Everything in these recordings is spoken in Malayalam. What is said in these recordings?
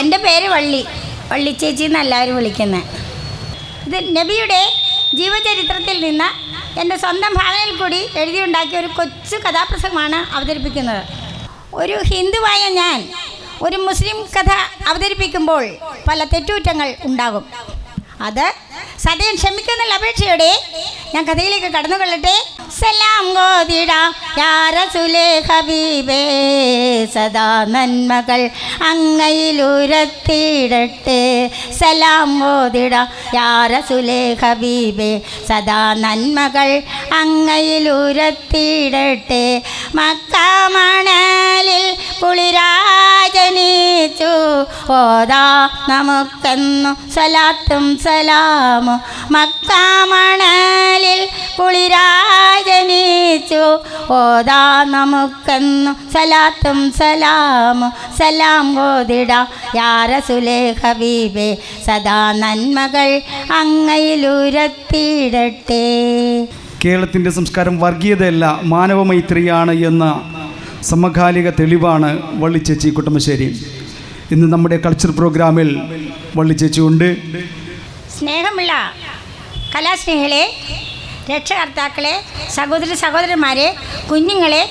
എന്റെ പേര് വള്ളി. വള്ളി ചേച്ചി എന്ന് എല്ലാവരും വിളിക്കുന്നത് ഇത് നബിയുടെ ജീവചരിത്രത്തിൽ നിന്ന് എന്റെ സ്വന്തം ഭാവനയിൽ കൂടി എഴുതിയുണ്ടാക്കിയ ഒരു കൊച്ചു കഥാപ്രസംഗമാണ് അവതരിപ്പിക്കുന്നത്. ഒരു ഹിന്ദുവായ ഞാൻ ഒരു മുസ്ലിം കഥ അവതരിപ്പിക്കുമ്പോൾ പല തെറ്റുകുറ്റങ്ങൾ ഉണ്ടാകും. അത് സദയം ക്ഷമിക്കുന്നുള്ള അപേക്ഷയോടെ ഞാൻ കഥയിലേക്ക് കടന്നു കൊള്ളട്ടെ സലാം ഗോതിട യാറസുലേ ഹബീബേ സദാ നന്മകൾ അങ്ങയിലുരത്തിയിടട്ടെ സലാം ഗോതിട യാറസുലേ ഹബീബേ സദാ നന്മകൾ അങ്ങയിലുരത്തിയിടട്ടെ മക്കാമണലിൽ പുളിരാജനീച്ചു. ഓതാ നമുക്കെന്നു സലാത്തും സലാമു. മക്കാമണലിൽ കുളിരാജനീച്ചു ഓദാ നമുക്കെന്നു സലാത്തും സലാമു. സലാം ഗോതിട യാറസുലേ ഹബീബേ. സദാ നന്മകൾ അങ്ങയിലുരത്തിയിടട്ടെ കേരളത്തിന്റെ സംസ്കാരം വർഗീയതയല്ല മാനവമൈത്രിയാണ് എന്ന സമകാലിക തെളിവാണ് വള്ളിച്ചേച്ചി കുട്ടമശ്ശേരി ഇന്ന് നമ്മുടെ കൾച്ചർ പ്രോഗ്രാമിൽ വള്ളിച്ചേച്ചി ഉണ്ട് സ്നേഹമുള്ള കലാസ്നേഹികളെ രക്ഷകർത്താക്കളെ സഹോദരി സഹോദരന്മാരെ കുഞ്ഞുങ്ങളെ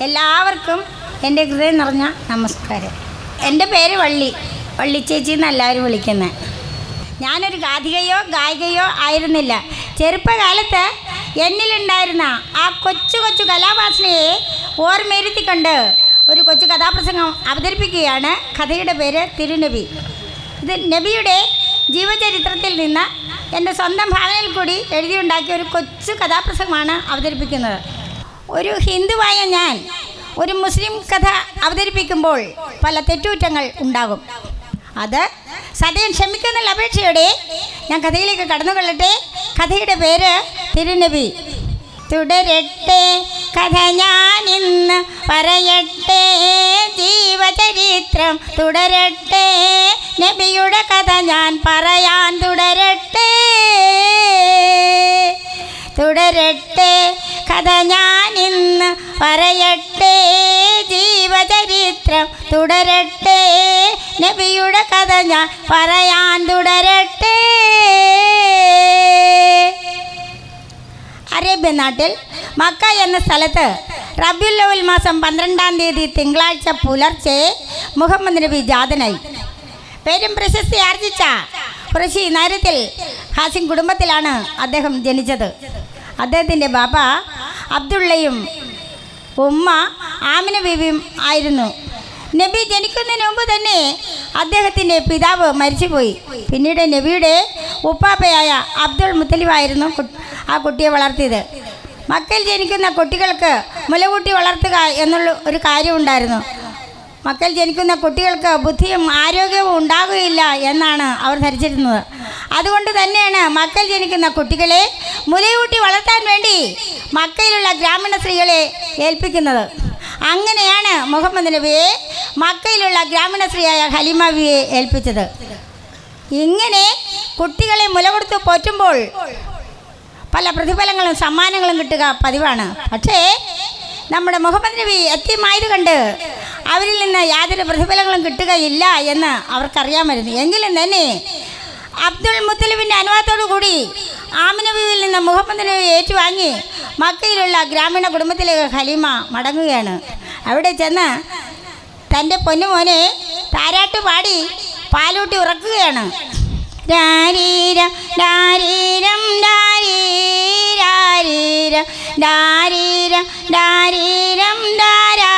എല്ലാവർക്കും എന്റെ ഹൃദയം നിറഞ്ഞ നമസ്കാരം. എന്റെ പേര് വള്ളി. വള്ളി ചേച്ചി എന്ന് എല്ലാവരും വിളിക്കുന്നത് ഞാനൊരു ഗാധികയോ ഗായികയോ ആയിരുന്നില്ല. ചെറുപ്പകാലത്ത് എന്നിലുണ്ടായിരുന്ന ആ കൊച്ചു കൊച്ചു കലാവാസനയെ ഓർമ്മയിരുത്തിക്കൊണ്ട് ഒരു കൊച്ചു കഥാപ്രസംഗം അവതരിപ്പിക്കുകയാണ്. കഥയുടെ പേര് തിരുനബി. ഇത് നബിയുടെ ജീവചരിത്രത്തിൽ നിന്ന് എന്റെ സ്വന്തം ഭാവനയിൽ കൂടി എഴുതിയുണ്ടാക്കിയ ഒരു കൊച്ചു കഥാപ്രസംഗമാണ് അവതരിപ്പിക്കുന്നത്. ഒരു ഹിന്ദുവായ ഞാൻ ഒരു മുസ്ലിം കഥ അവതരിപ്പിക്കുമ്പോൾ പല തെറ്റുകുറ്റങ്ങൾ ഉണ്ടാകും. അത് സദയം ക്ഷമിക്കുന്നുള്ള അപേക്ഷയോടെ ഞാൻ കഥയിലേക്ക് കടന്നു കൊള്ളട്ടെ കഥയുടെ പേര് തിരുനബി. തുടരട്ടെ കഥ ഞാൻ ഇന്ന് പറയട്ടെ. ജീവചരിത്രം തുടരട്ടെ. നബിയുടെ കഥ ഞാൻ പറയാൻ തുടരട്ടെ. തുടരട്ടെ. കഥ ഞാൻ ഇന്ന് പറയട്ടെ. ജീവചരിത്രം തുടരട്ടെ. നബിയുടെ കഥ ഞാൻ പറയാൻ തുടരട്ടെ. അറേബ്യൻ നാട്ടിൽ മക്ക എന്ന സ്ഥലത്ത് റബ്യുല്ലോവിൽ ലവൽ മാസം പന്ത്രണ്ടാം തീയതി തിങ്കളാഴ്ച പുലർച്ചെ മുഹമ്മദ് നബി ജാതനായി. പേരും പ്രശസ്തി ആർജിച്ച കുറച്ച് നഗരത്തിൽ ഹാസിം കുടുംബത്തിലാണ് അദ്ദേഹം ജനിച്ചത്. അദ്ദേഹത്തിന്റെ ബാപ്പ അബ്ദുള്ളയും ഉമ്മ ആമിന ബീവിയും ആയിരുന്നു. നബി ജനിക്കുന്നതിന് മുമ്പ് തന്നെ അദ്ദേഹത്തിന്റെ പിതാവ് മരിച്ചുപോയി. പിന്നീട് നബിയുടെ ഉപ്പാപ്പയായ അബ്ദുൾ മുത്തലിബായിരുന്നു ആ കുട്ടിയെ വളർത്തിയത്. മക്കൾ ജനിക്കുന്ന കുട്ടികൾക്ക് മുലകൂട്ടി വളർത്തുക എന്നുള്ള ഒരു കാര്യമുണ്ടായിരുന്നു മക്കൾ ജനിക്കുന്ന കുട്ടികൾക്ക് ബുദ്ധിയും ആരോഗ്യവും ഉണ്ടാകുകയില്ല എന്നാണ് അവർ ധരിച്ചിരുന്നത്. അതുകൊണ്ട് തന്നെയാണ് മക്കൾ ജനിക്കുന്ന കുട്ടികളെ മുലയൂട്ടി വളർത്താൻ വേണ്ടി മക്കയിലുള്ള ഗ്രാമീണ സ്ത്രീകളെ ഏൽപ്പിക്കുന്നത്. അങ്ങനെയാണ് മുഹമ്മദ് നബിയെ മക്കയിലുള്ള ഗ്രാമീണ സ്ത്രീയായ ഹലിമ ഏൽപ്പിച്ചത്. ഇങ്ങനെ കുട്ടികളെ മുല കൊടുത്ത് പോറ്റുമ്പോൾ പല പ്രതിഫലങ്ങളും സമ്മാനങ്ങളും കിട്ടുക പതിവാണ്. പക്ഷേ നമ്മുടെ മുഹമ്മദ് നബി എത്തിയമായത് കണ്ട് അവരിൽ നിന്ന് യാതൊരു പ്രതിഫലങ്ങളും കിട്ടുകയില്ല എന്ന് അവർക്കറിയാമായിരുന്നു. എങ്കിലും തന്നെ അബ്ദുൾ മുത്തലിബിന്റെ അനുവാദത്തോടു കൂടി ആമിനബിയിൽ നിന്ന് മുഹമ്മദ് നബി ഏറ്റുവാങ്ങി മക്കയിലുള്ള ഗ്രാമീണ കുടുംബത്തിലേക്ക് ഖലീമ മടങ്ങുകയാണ്. അവിടെ ചെന്ന് തന്റെ പൊന്നുമോനെ താരാട്ട് പാടി പാലൂട്ടി ഉറക്കുകയാണ്. രാരീരം രാരീരാരീരം രാരീരം രാരീരം രാരാരോ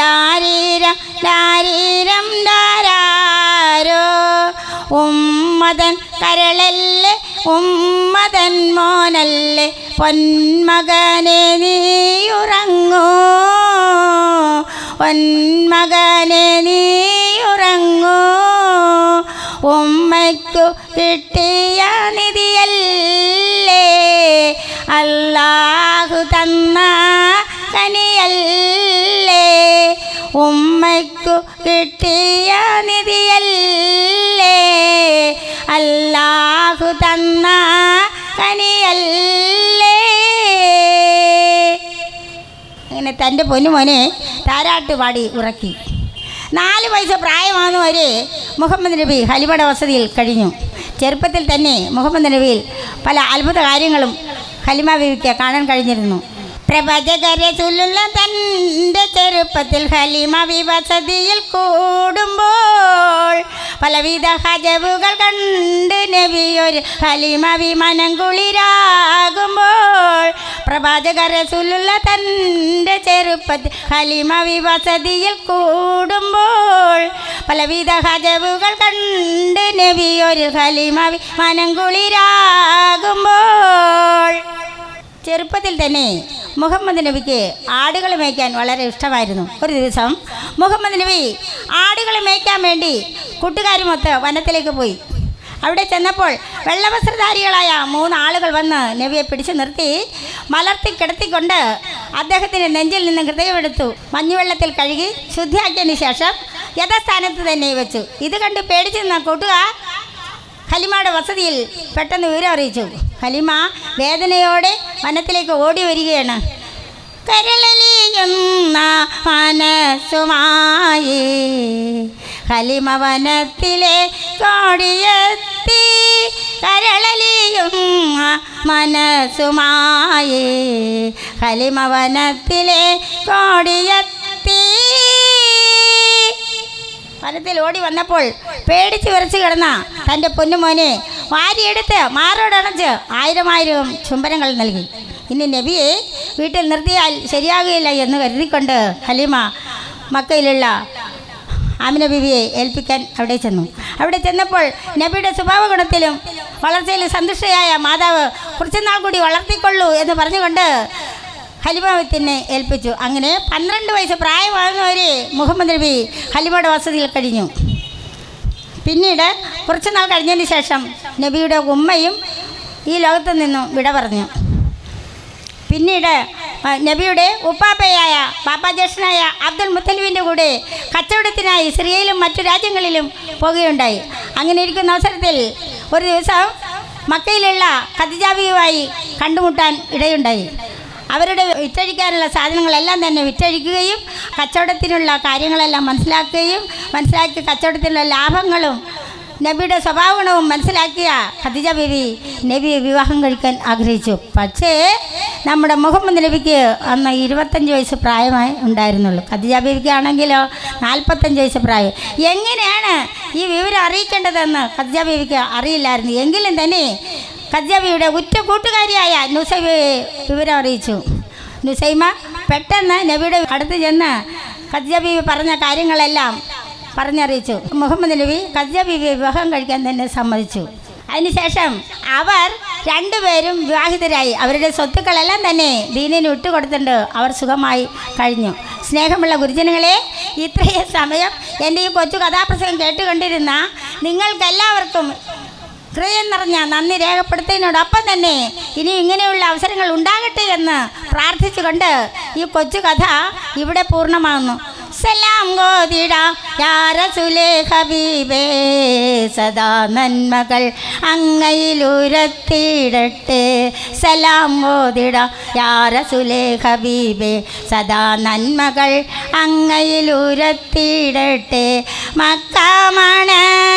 രാരീരം രാരീരം രാരാരോ ഉമ്മതൻ കരളല്ലേ ഉമ്മതൻ മോനല്ലേ പൊന്മകനെ നീയുറങ്ങൂ പൊന്മകനെ നീയുറങ്ങൂ ഉമ്മയ്ക്കു കിട്ടിയ നിധിയല്ലേ അല്ലാഹു തന്ന കനിയല്ലേ. ഉമ്മയ്ക്കു കിട്ടിയ നിധിയല്ലേ? അല്ലാഹു തന്ന കനിയല്ലേ? ഇങ്ങനെ തന്റെ പൊന്നുമോനെ താരാട്ട് പാടി ഉറക്കി. നാല് വയസ്സ് പ്രായമാകുന്ന വരെ മുഹമ്മദ് നബി ഹലിമയുടെ വസതിയിൽ കഴിഞ്ഞു. ചെറുപ്പത്തിൽ തന്നെ മുഹമ്മദ് നബിയിൽ പല അത്ഭുത കാര്യങ്ങളും ഹലിമ ബീവിക്ക് കാണാൻ കഴിഞ്ഞിരുന്നു. പ്രഭജകരെ ചൊല്ലുള്ള തന്റെ ചെറുപ്പത്തിൽ ഹലിമ വിവസതിയിൽ കൂടുമ്പോൾ പലവിധ ഹജവുകൾ കണ്ട് നബിയൊരു ഹലിമ വിമാനം കുളിരാകുമ്പോൾ പ്രവാചകരെ റസൂലുള്ള തന്റെ ചെറുപ്പത്തിൽ ഹലിമ വിവസതിയിൽ കൂടുമ്പോൾ പലവിധ ഹജവുകൾ കണ്ട് നബിയൊരു ഒരു ഹലിമ വിമാനം കുളിരാകുമ്പോൾ ചെറുപ്പത്തിൽ തന്നെ മുഹമ്മദ് നബിക്ക് ആടുകൾ മേയ്ക്കാൻ വളരെ ഇഷ്ടമായിരുന്നു. ഒരു ദിവസം മുഹമ്മദ് നബി ആടുകൾ മേയ്ക്കാൻ വേണ്ടി കൂട്ടുകാരുമൊത്ത് വനത്തിലേക്ക് പോയി. അവിടെ ചെന്നപ്പോൾ വെള്ളവസ്ത്രധാരികളായ മൂന്ന് ആളുകൾ വന്ന് നബിയെ പിടിച്ചു നിർത്തി മലർത്തി കിടത്തിക്കൊണ്ട് അദ്ദേഹത്തിന്റെ നെഞ്ചിൽ നിന്ന് ഹൃദയമെടുത്തു. മഞ്ഞുവെള്ളത്തിൽ കഴുകി ശുദ്ധിയാക്കിയതിന് ശേഷം യഥാസ്ഥാനത്ത് തന്നെ വെച്ചു. ഇത് കണ്ട് പേടിച്ചു നിന്ന കൂട്ടുകാർ ഹലിമയുടെ വസതിയിൽ പെട്ടെന്ന് വിവരം അറിയിച്ചു. ഹലിമ വേദനയോടെ വനത്തിലേക്ക് ഓടി വരികയാണ്. കരളലിയുന്ന മനസ്സുമായി ഹലിമ വനത്തിലെ കോടിയെത്തി. കരളലിയുന്ന മനസ്സുമായി ഹലിമ വനത്തിലെ കോടിയെത്തി. വനത്തിൽ ഓടി വന്നപ്പോൾ പേടിച്ച് വിറച്ച് കിടന്ന തന്റെ പൊന്നുമോനെ വാരിയെടുത്ത് മാറോടണച്ച് ആയിരം ആയിരം ചുംബനങ്ങൾ നൽകി. ഇനി നബിയെ വീട്ടിൽ നിർത്തിയാൽ ശരിയാകുകയില്ല എന്ന് കരുതിക്കൊണ്ട് ഹലീമ മക്കയിലുള്ള ആമിന ബിബിയെ ഏൽപ്പിക്കാൻ അവിടെ ചെന്നു. അവിടെ ചെന്നപ്പോൾ നബിയുടെ സ്വഭാവ ഗുണത്തിലും വളർച്ചയിലും സന്തുഷ്ടയായ മാതാവ് കുറച്ചുനാൾ കൂടി വളർത്തിക്കൊള്ളൂ എന്ന് പറഞ്ഞുകൊണ്ട് ഹലിമാവത്തിനെ ഏൽപ്പിച്ചു. അങ്ങനെ പന്ത്രണ്ട് വയസ്സ് പ്രായമാകുന്നവരെ മുഹമ്മദ് നബി ഹലിമയുടെ വസതിയിൽ കഴിഞ്ഞു. പിന്നീട് കുറച്ച് നാൾ കഴിഞ്ഞതിന് ശേഷം നബിയുടെ ഉമ്മയും ഈ ലോകത്ത് നിന്നും വിട പറഞ്ഞു. പിന്നീട് നബിയുടെ ഉപ്പാപ്പയായ പാപ്പാജ്യേഷ്ഠനായ അബ്ദുൽ മുത്തലിവിന്റെ കൂടെ കച്ചവടത്തിനായി സിറിയയിലും മറ്റു രാജ്യങ്ങളിലും പോകുകയുണ്ടായി അങ്ങനെ ഇരിക്കുന്ന അവസരത്തിൽ ഒരു ദിവസം മക്കയിലുള്ള ഖദിജാബിയുമായി കണ്ടുമുട്ടാൻ ഇടയുണ്ടായി. അവരുടെ വിറ്റഴിക്കാനുള്ള സാധനങ്ങളെല്ലാം തന്നെ വിറ്റഴിക്കുകയും കച്ചവടത്തിനുള്ള കാര്യങ്ങളെല്ലാം മനസ്സിലാക്കുകയും മനസ്സിലാക്കി കച്ചവടത്തിനുള്ള ലാഭങ്ങളും നബിയുടെ സ്വഭാവഗുണവും മനസ്സിലാക്കിയ ഖദിജ ബിബി നബിയെ വിവാഹം കഴിക്കാൻ ആഗ്രഹിച്ചു. പക്ഷേ നമ്മുടെ മുഹമ്മദ് നബിക്ക് അന്ന് ഇരുപത്തഞ്ച് വയസ്സ് പ്രായമായി ഉണ്ടായിരുന്നുള്ളൂ. ഖദിജ ബിബിക്ക് ആണെങ്കിലോ നാൽപ്പത്തഞ്ച് വയസ്സ് പ്രായം. എങ്ങനെയാണ് ഈ വിവരം അറിയിക്കേണ്ടതെന്ന് ഖദിജ ബിബിക്ക് അറിയില്ലായിരുന്നു. എങ്കിലും തന്നെ ഖദിജ ഉറ്റ കൂട്ടുകാരിയായ നുസൈബയെ വിവരം അറിയിച്ചു. നുസൈമ പെട്ടെന്ന് നബിയുടെ അടുത്ത് ചെന്ന് ഖദിജ പറഞ്ഞ കാര്യങ്ങളെല്ലാം പറഞ്ഞറിയിച്ചു. മുഹമ്മദ് നബി ഖദിജ വിവാഹം കഴിക്കാൻ തന്നെ സമ്മതിച്ചു. അതിനുശേഷം അവർ രണ്ടുപേരും വിവാഹിതരായി. അവരുടെ സ്വത്തുക്കളെല്ലാം തന്നെ ദീനിന് വിട്ടുകൊടുത്തിട്ടുണ്ട്. അവർ സുഖമായി കഴിഞ്ഞു. സ്നേഹമുള്ള ഗുരുജനങ്ങളെ ഇത്രയും സമയം എന്റെ ഈ കൊച്ചു കഥാപ്രസംഗം കേട്ടുകൊണ്ടിരുന്ന നിങ്ങൾക്കെല്ലാവർക്കും ഹൃദയം നിറഞ്ഞ നന്ദി രേഖപ്പെടുത്തുന്നതിനോടൊപ്പം തന്നെ ഇനി ഇങ്ങനെയുള്ള അവസരങ്ങൾ ഉണ്ടാകട്ടെ എന്ന് പ്രാർത്ഥിച്ചുകൊണ്ട് ഈ കൊച്ചു കഥ ഇവിടെ പൂർണമാകുന്നു സലാം ഗോതിട ഹബീബേ സദാ നന്മകൾ അങ്ങയിലുരത്തിയിടട്ടെ സലാം ഗോതിട യാരസുലേ ഹബീബേ സദാ നന്മകൾ അങ്ങയിലുരത്തിയിടട്ടെ മക്കാമണലിൽ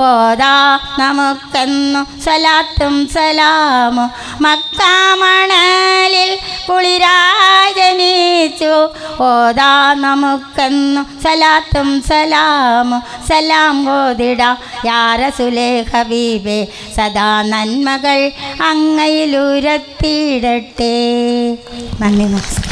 ഓതാ നമുക്കെന്നു സലാത്തും സലാമും. മക്കാമണലിൽ പുളിരാജനീച്ചു. ഓതാ നമുക്കെന്നു സലാത്തും സലാമും. സലാം ഗോതിട യാരസുലേ ഹബീബേ സദാ നന്മകൾ അങ്ങയിലുരത്തിയിടട്ടെ. നന്ദി നമസ്കാരം.